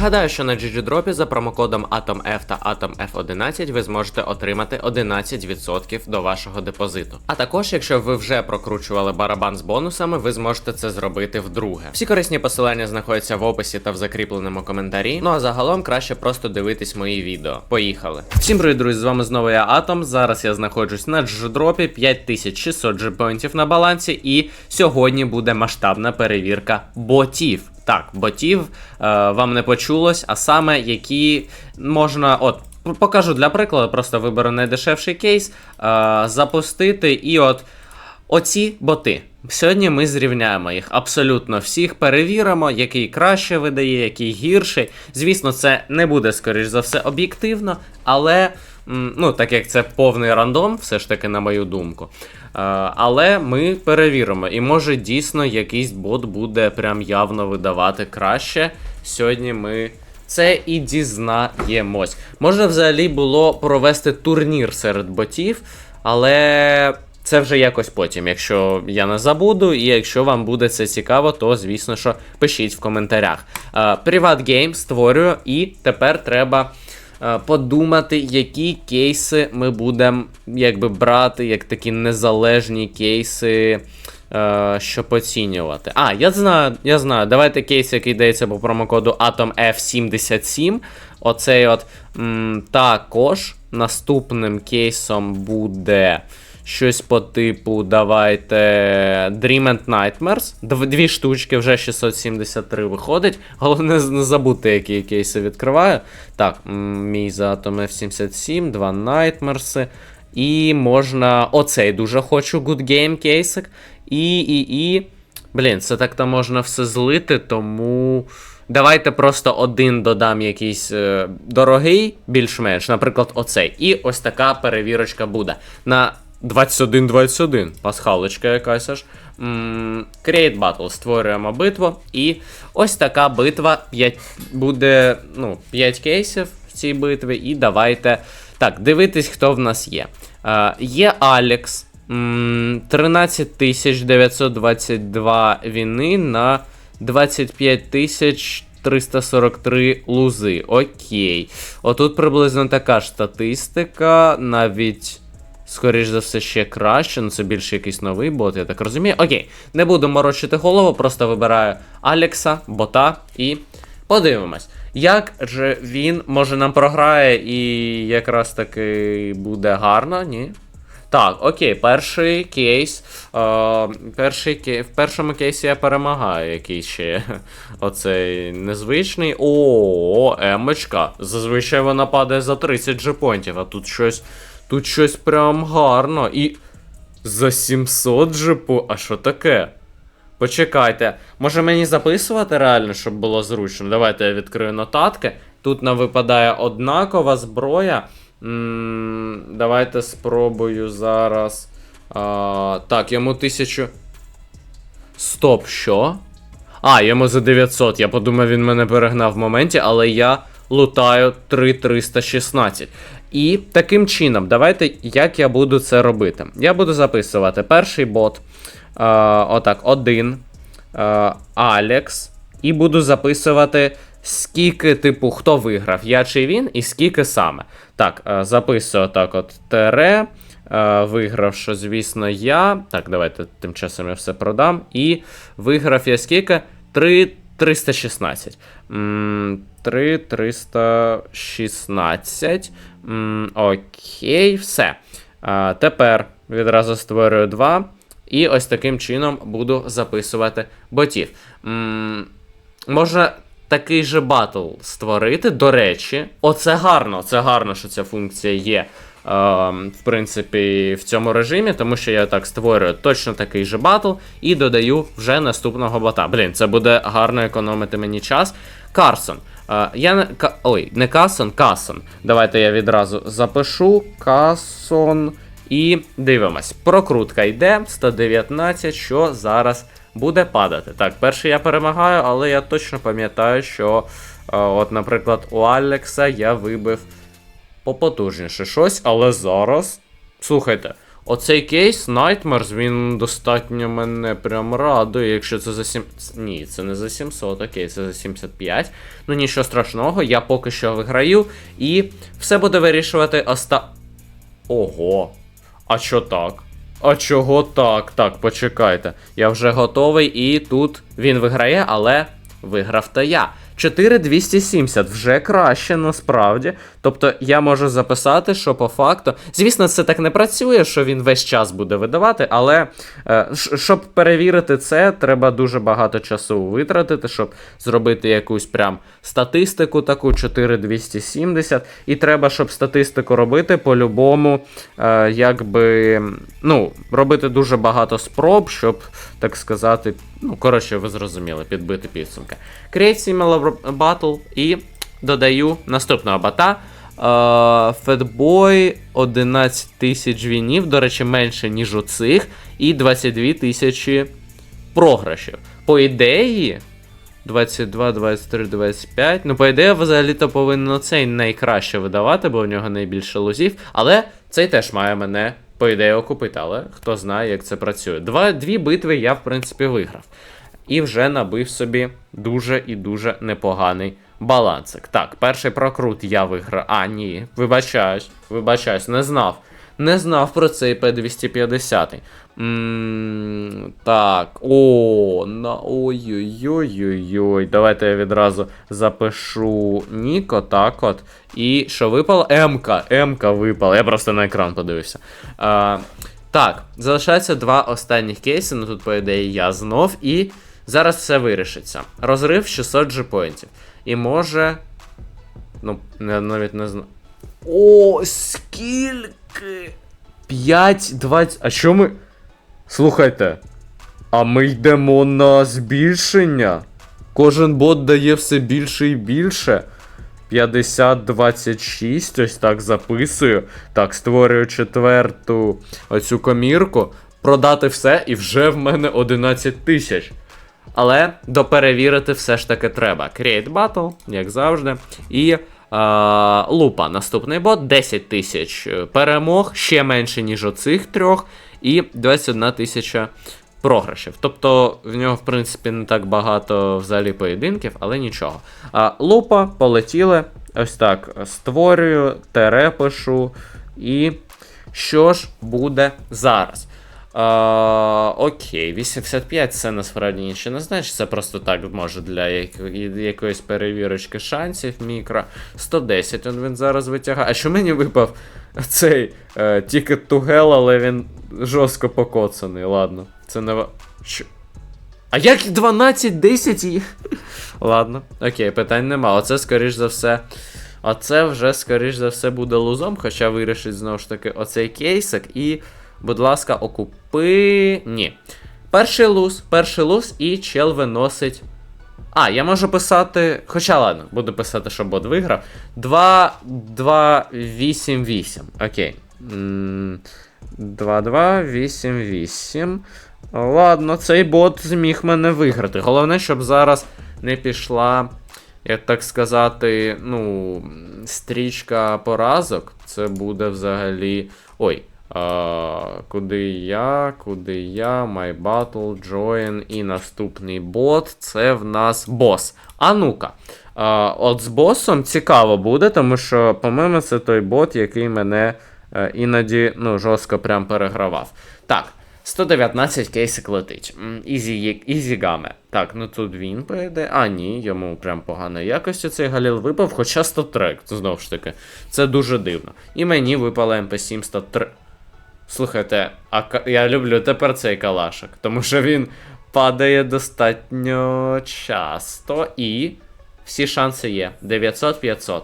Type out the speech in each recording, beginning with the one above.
Нагадаю, що на GGDrop за промокодом AtomF та AtomF11 ви зможете отримати 11% до вашого депозиту. А також, якщо ви вже прокручували барабан з бонусами, ви зможете це зробити вдруге. Всі корисні посилання знаходяться в описі та в закріпленому коментарі. Ну а загалом краще просто дивитись мої відео. Поїхали. Всім привіт, друзі! З вами знову я Атом. Зараз я знаходжусь на GGDrop, 5600 джепоінтів на балансі, і сьогодні буде масштабна перевірка ботів. Так, ботів е, вам не почулось, а саме які можна. От, покажу для прикладу, просто виберу найдешевший кейс, е, запустити і от оці боти. Сьогодні ми зрівняємо їх абсолютно всіх, перевіримо, який краще видає, який гірший. Звісно, це не буде, скоріш за все, об'єктивно, але. Ну, так як це повний рандом, все ж таки, на мою думку. Е, але ми перевіримо, і може дійсно якийсь бот буде прям явно видавати краще. Сьогодні ми це і дізнаємось. Можна взагалі було провести турнір серед ботів, але це вже якось потім. Якщо я не забуду, і якщо вам буде це цікаво, то звісно що пишіть в коментарях. Приват гейм створюю, і тепер треба. Е, Подумати, які кейси ми будемо якби брати, як такі незалежні кейси, що щоб оцінювати. А, я знаю, я знаю. Давайте кейс, який йдеться по промокоду Atom F77. Оцей от м, також наступним кейсом буде щось по типу, давайте Dream and Nightmares. Дві штучки, вже 673 виходить. Головне не забути, які кейси відкриваю. Так, мій за Atom F77, два Nightmares. І можна. Оцей дуже хочу Good Game кейсик. І, і, і. Блін, це так то можна все злити, тому. Давайте просто один додам якийсь е, дорогий, більш-менш, наприклад, оцей. І ось така перевірочка буде. На 21-21. Пасхалочка якась аж. Create Battle. Створюємо битву. І ось така битва. 5, буде ну, 5 кейсів в цій битві. І давайте. Так, дивитись, хто в нас є. Е, є Алекс. м, 13 922 війни на 25 343 лузи. Окей. Отут приблизно така ж статистика, навіть. Скоріш за все, ще краще, ну це більше якийсь новий бот, я так розумію. Окей, не буду морочити голову, просто вибираю Алекса, бота і подивимось. Як же він може нам програє і якраз таки буде гарно, ні? Так, окей, перший кейс. Е, перший кей... В першому кейсі я перемагаю, який ще оцей незвичний. О, емочка. Зазвичай вона падає за 30 джепонтів, а тут щось. Тут щось прям гарно. І. За 700 джепу. А що таке? Почекайте. Може мені записувати реально, щоб було зручно? Давайте я відкрию нотатки. Тут нам випадає однакова зброя. м давайте спробую зараз. А, так, йому 1000. Стоп, що? А, йому за 900. Я подумав, він мене перегнав в моменті, але я лутаю 3316. І таким чином, давайте, як я буду це робити. Я буду записувати перший бот. Е, отак, один. Е, Алекс. І буду записувати, скільки, типу, хто виграв, я чи він, і скільки саме. Так, е, записую так от тере. Е, виграв, що, звісно, я. Так, давайте тим часом я все продам. І виграв я скільки? 3 316. М, 3 316. М, Окей, все. Тепер відразу створюю 2. І ось таким чином буду записувати ботів. Можна такий же батл створити. До речі, оце гарно. Це гарно, що ця функція є. Е, В принципі, в цьому режимі, тому що я так створюю точно такий же батл і додаю вже наступного бота. Блін, це буде гарно економити мені час. Карсон. Е, Я не ой, не Касон, Касон. Давайте я відразу запишу. Касон. І дивимось. Прокрутка йде 119, що зараз буде падати. Так, перший я перемагаю, але я точно пам'ятаю, що, е, от, наприклад, у Алекса я вибив попотужніше щось, але зараз. Слухайте, Оцей кейс Nightmares, він достатньо мене прям радує, якщо це за 7. Ні, це не за 700, окей, це за 75. Ну нічого страшного, я поки що виграю. І все буде вирішувати оста. Ого. А що так? А чого так? Так, почекайте. Я вже готовий, і тут він виграє, але виграв то я. 4270 вже краще насправді. Тобто я можу записати, що по факту. Звісно, це так не працює, що він весь час буде видавати, але е, щоб перевірити це, треба дуже багато часу витратити, щоб зробити якусь прям статистику, таку 4270. І треба, щоб статистику робити, по-любому, е, якби, ну, робити дуже багато спроб, щоб, так сказати, ну, коротше, ви зрозуміли, підбити підсумки. Create Similar Battle і додаю наступного бата. Фетбой 11 тисяч вінів, до речі, менше, ніж у цих, і 22 тисячі програшів. По ідеї, 22, 23, 25. Ну, по ідеї, взагалі-то повинен цей найкраще видавати, бо у нього найбільше лузів. Але цей теж має мене, по ідеї, окупити. Але хто знає, як це працює. Два, дві битви я, в принципі, виграв. І вже набив собі дуже і дуже непоганий балансик. Так, перший прокрут я виграв. А, ні, вибачаюсь, вибачаюсь, не знав. Не знав про цей П250. м так. О, на ой-ой-ой-ой-ой. Давайте я відразу запишу Ніко, так от. І що випало? М-ка, М-ка випала. Я просто на екран подивився. А, так, залишається два останніх кейси. Ну тут, по ідеї, я знов. І зараз все вирішиться. Розрив 600 джипоінтів. І може. Ну, навіть не знаю. О, скільки? 5, 20. А що ми. Слухайте. А ми йдемо на збільшення. Кожен бот дає все більше і більше. 50, 26, ось так записую. Так, створюю четверту оцю комірку. Продати все, і вже в мене 11 тисяч. Але доперевірити все ж таки треба. Create Battle, як завжди. І лупа. Наступний бот 10 тисяч перемог, ще менше, ніж оцих трьох, і 21 тисяча програшів. Тобто в нього, в принципі, не так багато взагалі поєдинків, але нічого. А, лупа, полетіли. Ось так створюю, тере пишу. І що ж буде зараз? А, окей, 85 це насправді нічого не значить, це просто так може для якоїсь перевірочки шансів мікро. 110 он він зараз витягає. А що мені випав цей е, Ticket to Hell, але він жорстко покоцаний. Ладно, це не. Що? А як 12, 10 і. Ладно, окей, питань нема. Оце, скоріш за все. Оце вже, скоріш за все, буде лузом, хоча вирішить знову ж таки оцей кейсик. І, будь ласка, окупи. Ні. Перший луз, перший луз, і чел виносить. А, я можу писати. Хоча ладно, буду писати, що бот виграв. 2, 2, 8, 8. Окей. 2, 2, 8, 8. Ладно, цей бот зміг мене виграти. Головне, щоб зараз не пішла, як так сказати, ну, стрічка поразок. Це буде взагалі. Ой. Куди я, куди я, My Battle, Join і наступний бот. Це в нас бос. А ну-ка. А, от з босом цікаво буде, тому що, по-моєму, це той бот, який мене е, іноді ну, жорстко прям перегравав. Так. 119 кейсик летить. Ізі, гаме. Так, ну тут він прийде. А, ні, йому прям поганої якості цей Галіл випав, хоча 103, знову ж таки. Це дуже дивно. І мені випала МП7 103. Слухайте, а я люблю тепер цей калашик, тому що він падає достатньо часто і всі шанси є. 900-500.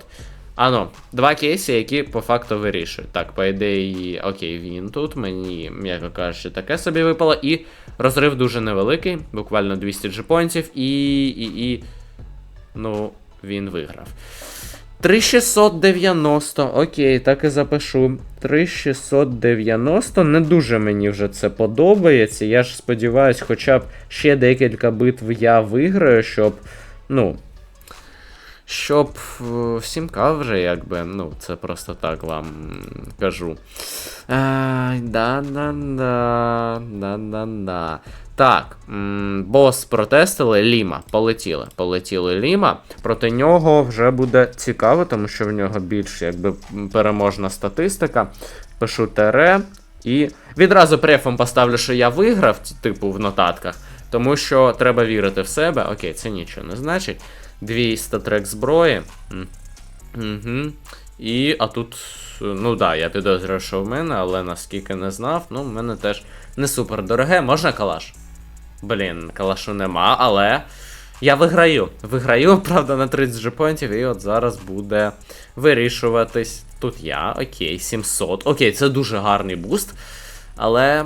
Ано, два кейси, які по факту вирішують. Так, по ідеї, окей, він тут. Мені, м'яко кажучи, таке собі випало. І розрив дуже невеликий, буквально 200 джипонців, і. і, і. Ну, він виграв. 3690, окей, так і запишу. 3690. Не дуже мені вже це подобається. Я ж сподіваюсь, хоча б ще декілька битв я виграю, щоб. Ну. Щоб е, всім кав вже, якби, ну, це просто так вам кажу. Да-да-да, да-да-да. Так, бос протестили, Ліма. Полетіли. Полетіли Ліма. Проти нього вже буде цікаво, тому що в нього більш якби переможна статистика. Пишу тере і відразу префом поставлю, що я виграв, типу, в нотатках. Тому що треба вірити в себе. Окей, це нічого не значить. 200 трек зброї. Угу. І, а тут, ну да, я підозрюю, що в мене, але наскільки не знав, ну в мене теж не супер дороге. Можна калаш? Блін, калашу нема, але я виграю. Виграю, правда, на 30 джепоінтів, і от зараз буде вирішуватись. Тут я, окей, 700. Окей, це дуже гарний буст. Але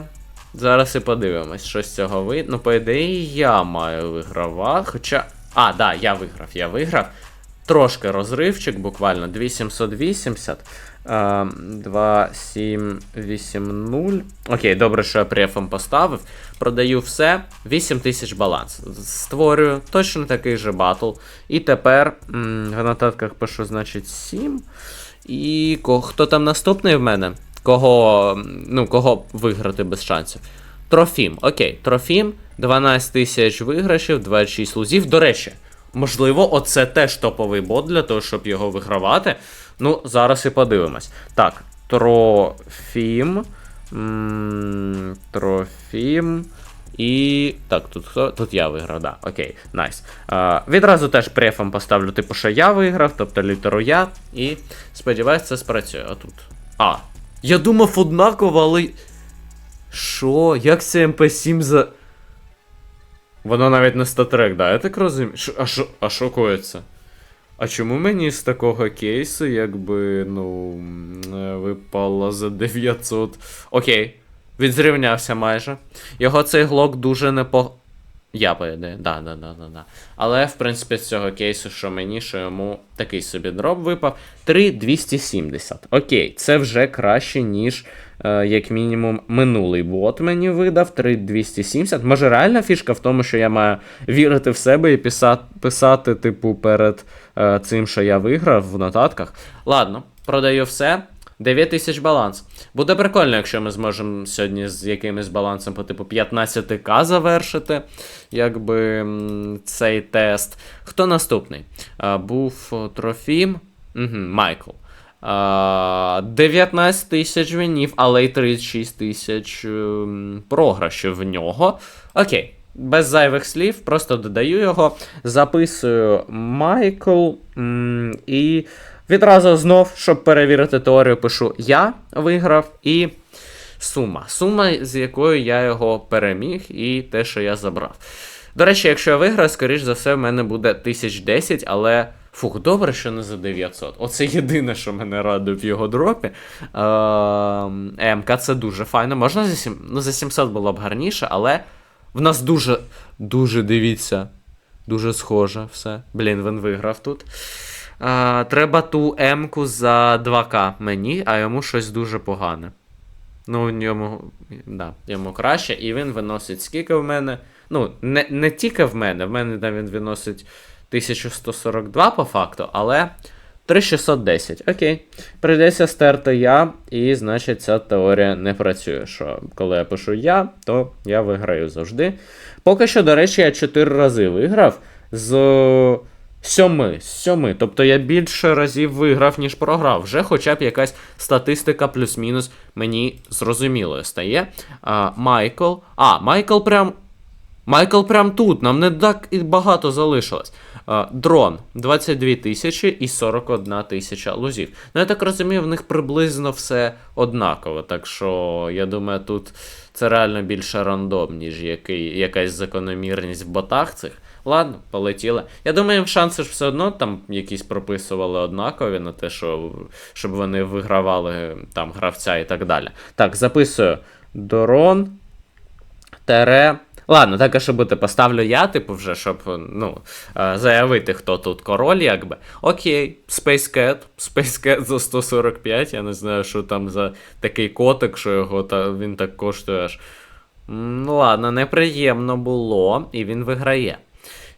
зараз і подивимось, що з цього вийде. Ну, по ідеї, я маю вигравати. Хоча. А, да, я виграв, я виграв. Трошки розривчик, буквально 2780. е, 2780. Окей, добре, що я префом поставив. Продаю все. 8000 баланс. Створюю точно такий же батл. І тепер в нотатках пишу, значить, 7. І хто там наступний в мене? Кого, ну, кого виграти без шансів? Трофім. Окей, Трофім, 12 тисяч виграшів, 26 лузів. До речі, можливо, оце теж топовий бот для того, щоб його вигравати. Ну, зараз і подивимось. Так, Трофім. Трофім. І. Так, тут хто? Тут я виграв, да. Окей, найс. А, відразу теж префом поставлю, типу, що я виграв, тобто літеру я. І сподіваюсь, це спрацює. А тут. А. Я думав однаково, але. Що? Як це МП7 за. Воно навіть не статрек, да? Я так розумію. Шо- А що а коїться? А чому мені з такого кейсу, якби, ну, е, випало за 900. Окей. Він зрівнявся майже. Його цей глок дуже непо. Я по ідеї, да, да, да, да, да. Але, в принципі, з цього кейсу, що мені, що йому такий собі дроп випав. 3270. Окей, це вже краще, ніж, як мінімум, минулий бот мені видав. 3270. Може, реальна фішка в тому, що я маю вірити в себе і писати, писати типу, перед е, цим, що я виграв в нотатках. Ладно, продаю все. 9000 баланс. Буде прикольно, якщо ми зможемо сьогодні з якимось балансом по типу 15к завершити, якби цей тест. Хто наступний? Був о, Трофім. Угу, Майкл. А, 19 тисяч винів, але й 36 тисяч ем, програшів в нього. Окей. Без зайвих слів, просто додаю його, записую Майкл і відразу знов, щоб перевірити теорію, пишу я виграв і сума. Сума, з якою я його переміг, і те, що я забрав. До речі, якщо я виграю, скоріш за все, в мене буде 1010, але. Фух, добре, що не за 900. Оце єдине, що мене радує в його дропі. Е, МК це дуже файно. Можна за 7... ну, за 700 було б гарніше, але в нас дуже, дуже дивіться, дуже схоже все. Блін, він виграв тут. А, треба ту М-ку за 2К мені, а йому щось дуже погане. Ну, йому, да, йому краще, і він виносить скільки в мене. Ну, не, не тільки в мене, в мене да, він виносить 1142 по факту, але 3610. Окей. Прийдеться стерти я, і значить ця теорія не працює. Що коли я пишу я, то я виграю завжди. Поки що, до речі, я 4 рази виграв з. Сьоми, з сьоми. Тобто я більше разів виграв, ніж програв. Вже хоча б якась статистика плюс-мінус мені зрозумілою стає. А, Майкл. А, Майкл прям. Майкл прям тут. Нам не так і багато залишилось. Дрон 22 тисячі і 41 тисяча лузів. Ну, я так розумію, в них приблизно все однаково. Так що, я думаю, тут це реально більше рандом, ніж який, якась закономірність в ботах цих. Ладно, полетіли. Я думаю, шанси ж все одно там якісь прописували однакові на те, що, щоб вони вигравали там гравця і так далі. Так, записую Дорон. Тере. Ладно, так і що бути, поставлю я, типу, вже, щоб ну, е, заявити, хто тут король, якби. Окей, Space Cat, Space Cat за 145, я не знаю, що там за такий котик, що його та, він так коштує аж. Ну ладно, неприємно було, і він виграє.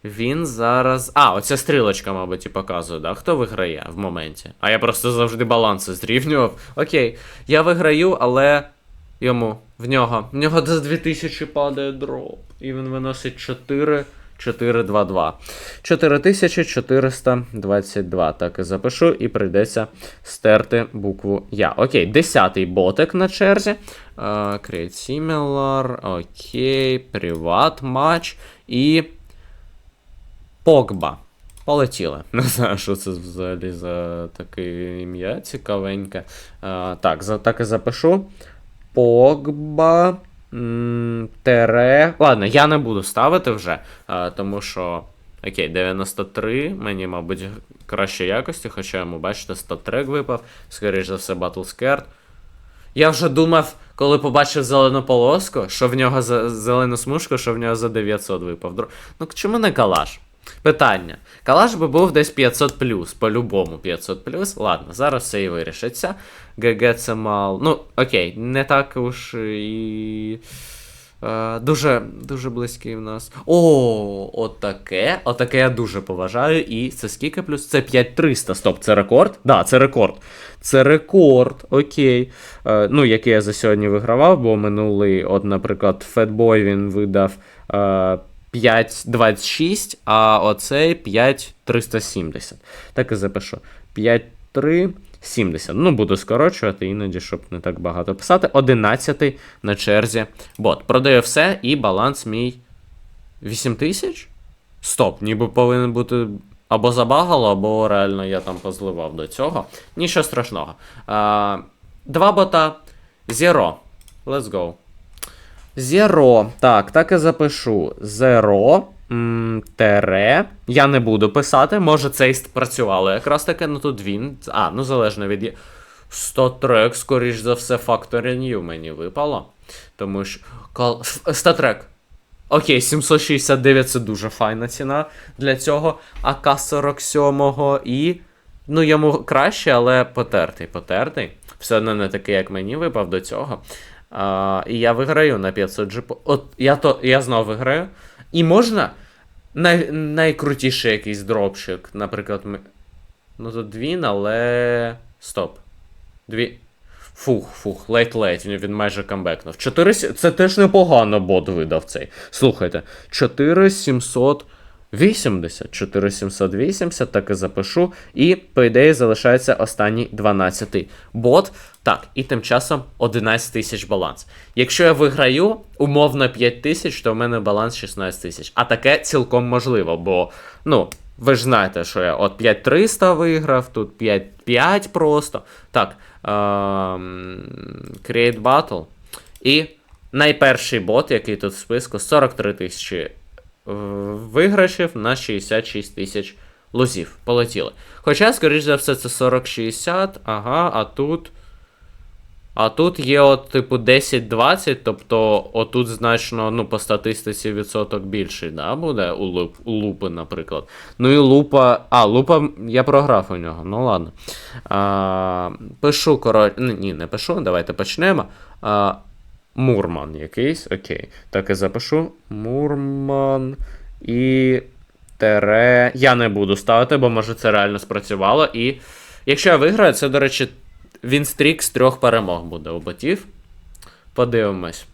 Він зараз. А, оця стрілочка, мабуть, і показує, да? Хто виграє в моменті? А я просто завжди баланси зрівнював. Окей, я виграю, але йому, в нього. В нього до 2000 падає дроп. І він виносить 4. 422. 4422. Так і запишу, і прийдеться стерти букву Я. Окей, десятий ботик на черзі. Uh, create similar. Окей, приват матч. І. Погба. Полетіли. Не знаю, що це взагалі за таке ім'я цікавеньке. Uh, так, за, так і запишу. Погба. Тере. Ладно, я не буду ставити вже, тому що. Окей, 93, мені, мабуть, краще якості, хоча йому, бачите, 100 трек випав, скоріш за все, Battle Scared. Я вже думав, коли побачив зелену полоску, що в нього за зелену смужку, що в нього за 900 випав. Ну, чому не калаш? Питання. Калаш би був десь 500 по-любому 500 Ладно, зараз все і вирішиться. ГГ це мал. Ну, окей, не так уж і. Е, дуже дуже близький в нас. О, отаке. Отаке я дуже поважаю. І це скільки плюс? Це 5300. Стоп, це рекорд? Да, це рекорд. Це рекорд, окей. Е, ну, який я за сьогодні вигравав, бо минулий, от, наприклад, Fatboy він видав. Е, 5,26, а оцей 5,370. Так і запишу. 5,370. Ну, буду скорочувати іноді, щоб не так багато писати. 11 на черзі. Бот. Продаю все, і баланс мій 8000? Стоп, ніби повинен бути. Або забагало, або реально я там позливав до цього. Нічого страшного. А, два бота. Zero. Let's go. Зеро. Так, так і запишу. Зеро. Тере. Я не буду писати. Може, це і спрацювало якраз таке, ну тут він. А, ну залежно від. є- 100 трек, скоріш за все, Factory New мені випало. Тому що. Кал... 100 трек. Окей, 769 це дуже файна ціна для цього. АК-47 і. Ну, йому краще, але потертий. Потертий. Все одно не такий, як мені випав до цього. А, і я виграю на 500 джипо. От я то я знову виграю. І можна най, найкрутіший якийсь дропчик. Наприклад, ми... ну тут двін, але. Стоп. Дві. Фух, фух, лейт-лейт, він, він майже камбекнув. 4... Це теж непогано бот видав цей. Слухайте, 4780, 4780, так і запишу. І, по ідеї, залишається останній 12 бот. Так, і тим часом 11 тисяч баланс. Якщо я виграю умовно 5 тисяч, то в мене баланс 16 тисяч. А таке цілком можливо, бо, ну, ви ж знаєте, що я от 5300 виграв, тут 5-5 просто. Так, ем, Create Battle. І найперший бот, який тут в списку, 43 тисячі виграшів на 66 тисяч лузів. Полетіли. Хоча, скоріш за все, це 40-60, ага, а тут. А тут є, от, типу, 10-20, тобто отут значно, ну, по статистиці відсоток більший, да, буде у, луп, у лупи, наприклад. Ну і лупа. А, лупа я програв у нього, ну ладно. А, пишу, коротше. Ні, не пишу, давайте почнемо. А, Мурман якийсь, окей. Так і запишу. Мурман і. Тере. Я не буду ставити, бо може це реально спрацювало. І якщо я виграю, це, до речі, він стрік з трьох перемог буде у ботів. Подивимось.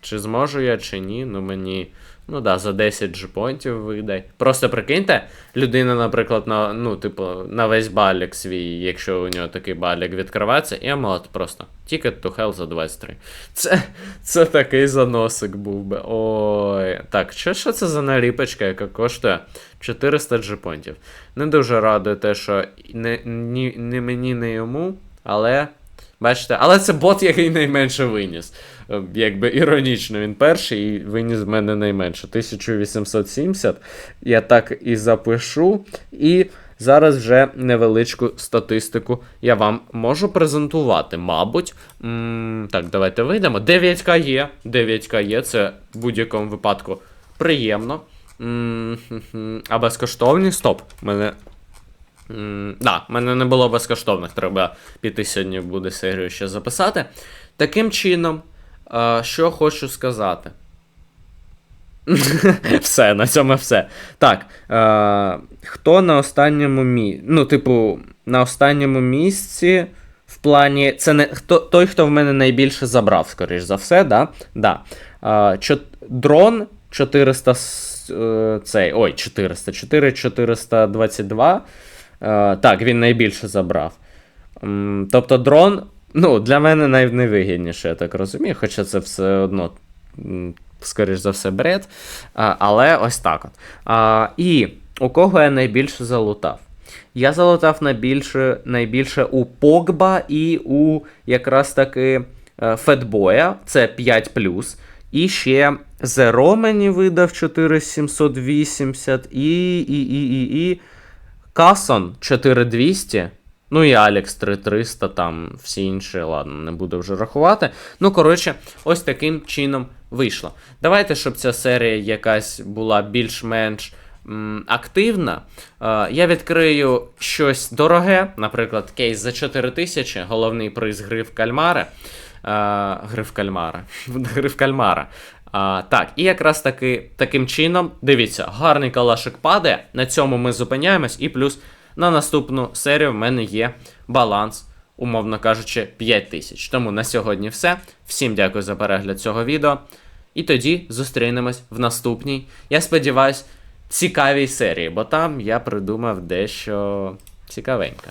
Чи зможу я, чи ні. Ну мені. Ну да, за 10 джипонтів вийде. Просто прикиньте, людина, наприклад, на, ну, типу, на весь балік свій, якщо у нього такий балік відкривається, і амулет просто. Ticket to hell за 23. Це, це такий заносик був би. Ой. Так, що, що це за наліпочка, яка коштує 400 джипонтів? Не дуже радує те, що не, ні, не мені, не йому, але. Бачите, але це бот, який найменше виніс. Е, Якби іронічно, він перший і виніс в мене найменше. 1870. Я так і запишу. І зараз вже невеличку статистику я вам можу презентувати. Мабуть. М, так, давайте вийдемо. 9К є. 9К є, це в будь-якому випадку приємно. М, хм-хм. А безкоштовні? Стоп. Мене М, Да, мене не було безкоштовних, треба піти сьогодні буде серію ще записати. Таким чином, е, що хочу сказати. все, на цьому все. Так. Е, хто на останньому місці? Ну, типу, на останньому місці. В плані, це не хто, той, хто в мене найбільше забрав, скоріш за все, да? Да. Е, чо, дрон 400. Е, цей, ой, 400, 4, 422. Е, так, він найбільше забрав. Тобто дрон, ну, для мене най- найвигідніше, я так розумію, хоча це все одно, скоріш за все, бред. Але ось так от. І у кого я найбільше залутав? Я залутав найбільше, найбільше у Погба і у якраз таки е, Фетбоя, це 5 І ще Зеро мені видав 4780 і, і, і, і, і Касон 4200. Ну і Алекс 3300, там всі інші, ладно, не буду вже рахувати. Ну, коротше, ось таким чином вийшло. Давайте, щоб ця серія якась була більш-менш активна. Е, я відкрию щось дороге, наприклад, кейс за 4000, головний приз гри в кальмари. Е, гри кальмара. гри в кальмара. А, так, і якраз таки таким чином, дивіться, гарний калашик падає. На цьому ми зупиняємось, і плюс на наступну серію в мене є баланс, умовно кажучи, 5 тисяч. Тому на сьогодні все. Всім дякую за перегляд цього відео. І тоді зустрінемось в наступній. Я сподіваюсь, цікавій серії, бо там я придумав дещо цікавеньке.